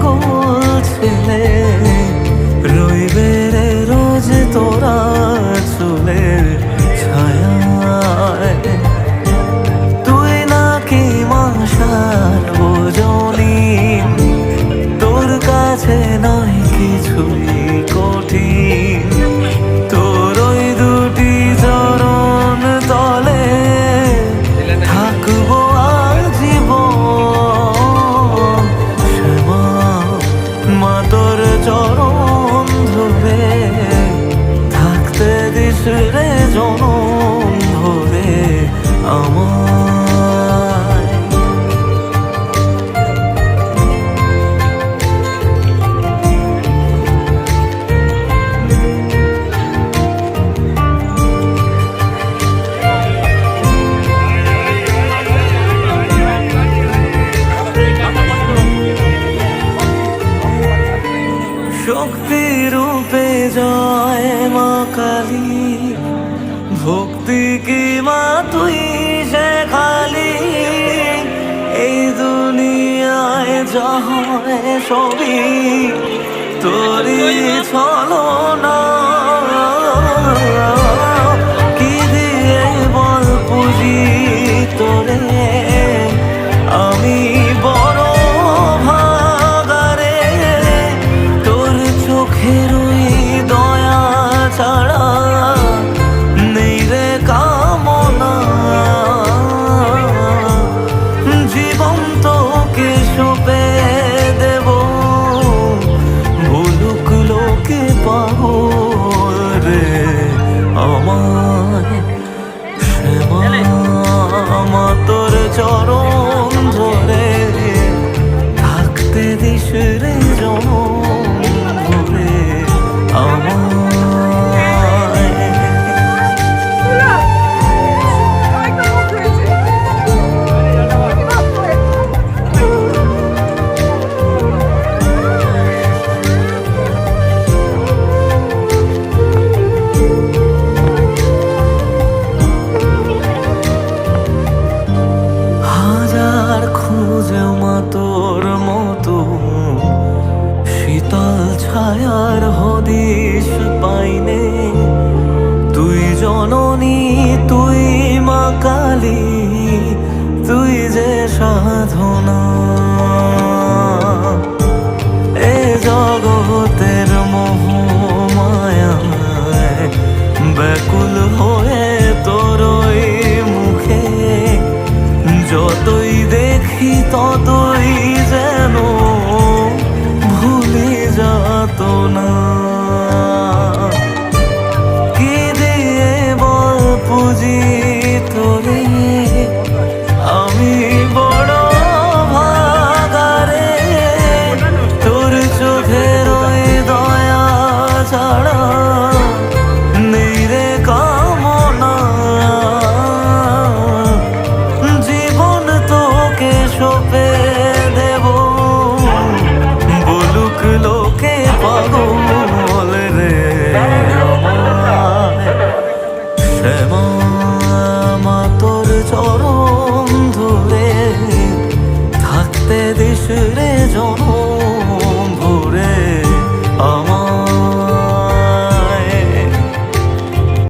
过去 sono ভক্তি কি মা তুই যে খালি? এই দুনিয়ায় জহরে ছবি তোরই চলো না সাধনা। এ জগতের মোহ মায়া ব্যাকুল হো düşüre canım